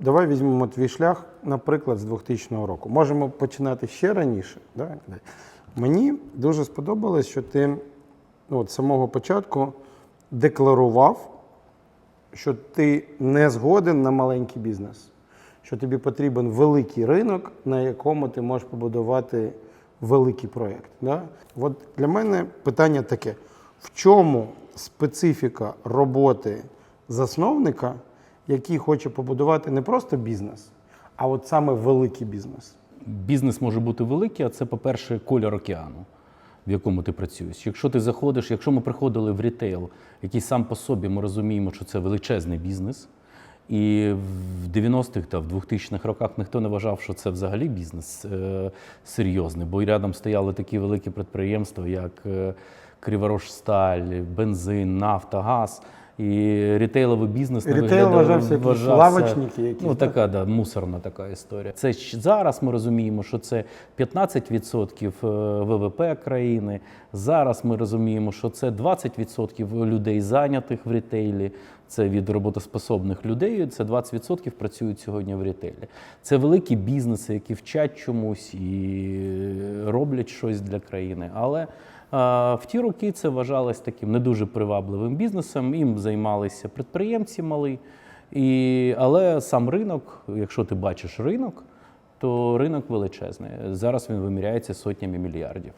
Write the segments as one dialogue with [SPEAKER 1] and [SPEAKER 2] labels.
[SPEAKER 1] Давай візьмемо твій шлях, наприклад, з 2000 року. Можемо починати ще раніше. Да? Мені дуже сподобалось, що ти ну, з самого початку декларував, що ти не згоден на маленький бізнес, що тобі потрібен великий ринок, на якому ти можеш побудувати великий проєкт. Да? От для мене питання таке: в чому специфіка роботи засновника, який хоче побудувати не просто бізнес, а от саме великий бізнес?
[SPEAKER 2] Бізнес може бути великий, а це, по-перше, кольор океану, в якому ти працюєш. Якщо ти заходиш, якщо ми приходили в рітейл, який сам по собі ми розуміємо, що це величезний бізнес. І в 90-х та в 2000-х роках ніхто не вважав, що це взагалі бізнес е, серйозний, бо рядом стояли такі великі підприємства, як е, Криворожсталь, бензин, нафта, газ. І рітейловий бізнес не
[SPEAKER 1] Рітейл
[SPEAKER 2] виглядав-
[SPEAKER 1] вважався лавочники якісь,
[SPEAKER 2] Ну,
[SPEAKER 1] так?
[SPEAKER 2] така, да, мусорна така історія. Це зараз ми розуміємо, що це 15% ВВП країни. Зараз ми розуміємо, що це 20% людей зайнятих в рітейлі. Це від роботоспособних людей. Це 20% працюють сьогодні в рітейлі. Це великі бізнеси, які вчать чомусь і роблять щось для країни. Але в ті роки це вважалось таким не дуже привабливим бізнесом. Їм займалися підприємці малі. І, але сам ринок, якщо ти бачиш ринок, то ринок величезний. Зараз він виміряється сотнями мільярдів.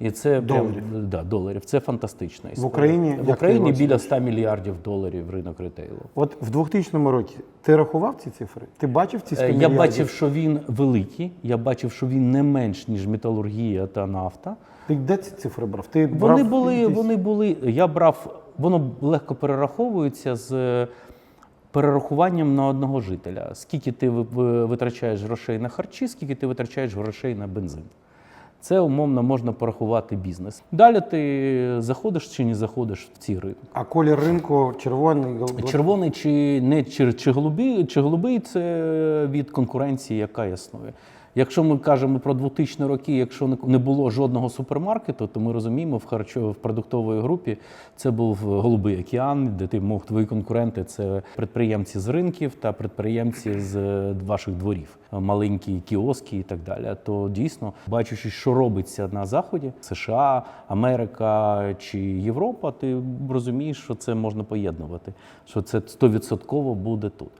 [SPEAKER 2] І це
[SPEAKER 1] Доларів.
[SPEAKER 2] Прям, да, доларів. Це фантастична історія.
[SPEAKER 1] Україні,
[SPEAKER 2] в Україні біля 100 мільярдів доларів ринок ритейлу.
[SPEAKER 1] От в 2000 році ти рахував ці цифри? Ти бачив ці 100
[SPEAKER 2] Е, Я
[SPEAKER 1] мільярдів?
[SPEAKER 2] бачив, що він великий. Я бачив, що він не менш ніж металургія та нафта.
[SPEAKER 1] Ти де ці цифри брав? Ти
[SPEAKER 2] Вони були, вони були. Я брав, воно легко перераховується з е, перерахуванням на одного жителя. Скільки ти ви- ви- витрачаєш грошей на харчі, скільки ти витрачаєш грошей на бензин. Це умовно можна порахувати бізнес. Далі ти заходиш чи не заходиш в ці ринки.
[SPEAKER 1] А колір ринку червоний, голубий.
[SPEAKER 2] Червоний чи не чи, чи голубий, чи голубий це від конкуренції, яка існує. Якщо ми кажемо про 2000 роки, якщо не- було жодного супермаркету, то ми розуміємо, в харчо в продуктовій групі це був голубий океан, де ти мог твої конкуренти це підприємці з ринків та підприємці з е, ваших дворів, маленькі кіоски і так далі. То дійсно, бачучи, що робиться на заході, США, Америка чи Європа, ти розумієш, що це можна поєднувати, що це 100% буде тут.